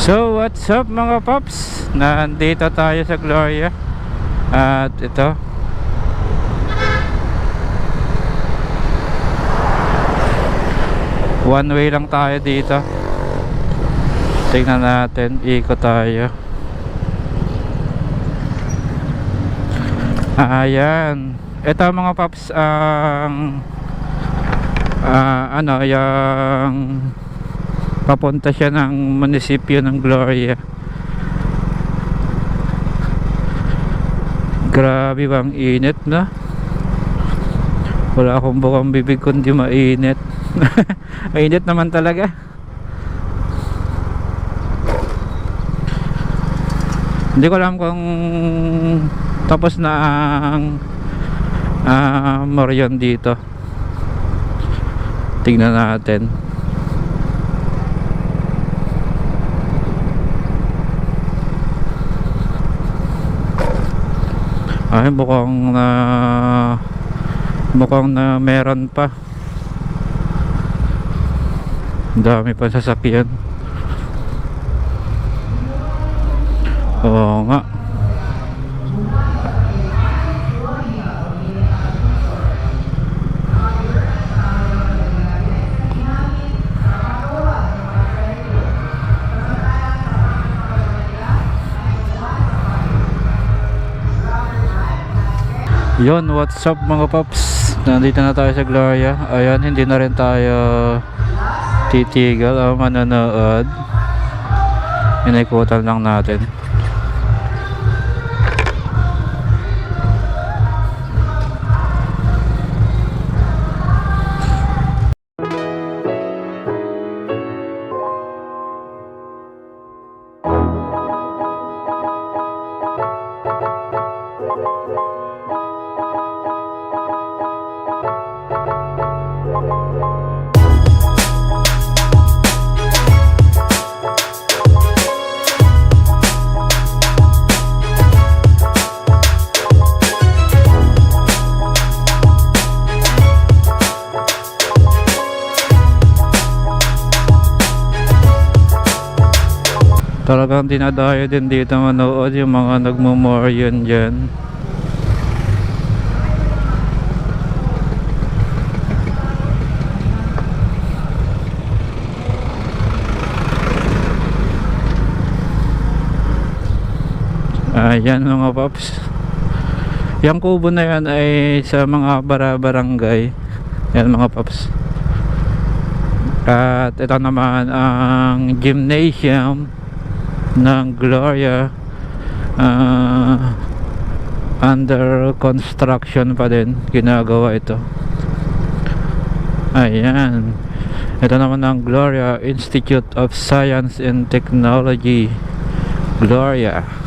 So what's up mga paps? Nandito tayo sa Gloria. At ito. One way lang tayo dito. Tingnan natin, ikot tayo. Ayan. Ito mga paps ang ah, ano yung papunta siya ng munisipyo ng Gloria. Grabe bang init na wala akong bukang bibig kundi mainit. Mainit naman talaga. Hindi ko alam kung tapos na ang uh, Morion dito. Tignan natin ay mukhang na mukhang na meron pa. Dami pa sasakyan. Oo nga Yon, what's up mga paps? Nandito na tayo sa Gloria. Ayan, hindi na rin tayo titigil o manonood. Inikutan lang natin. Talagang dinadayo din dito manood yung mga nagmumorion dyan. Ayan mga paps. Yung kubo na yan ay sa mga bara-barangay. Yan mga paps. At ito naman ang gymnasium ng Gloria ah, under construction pa din. Ginagawa ito. Ayan. Ito naman ang Gloria Institute of Science and Technology. Gloria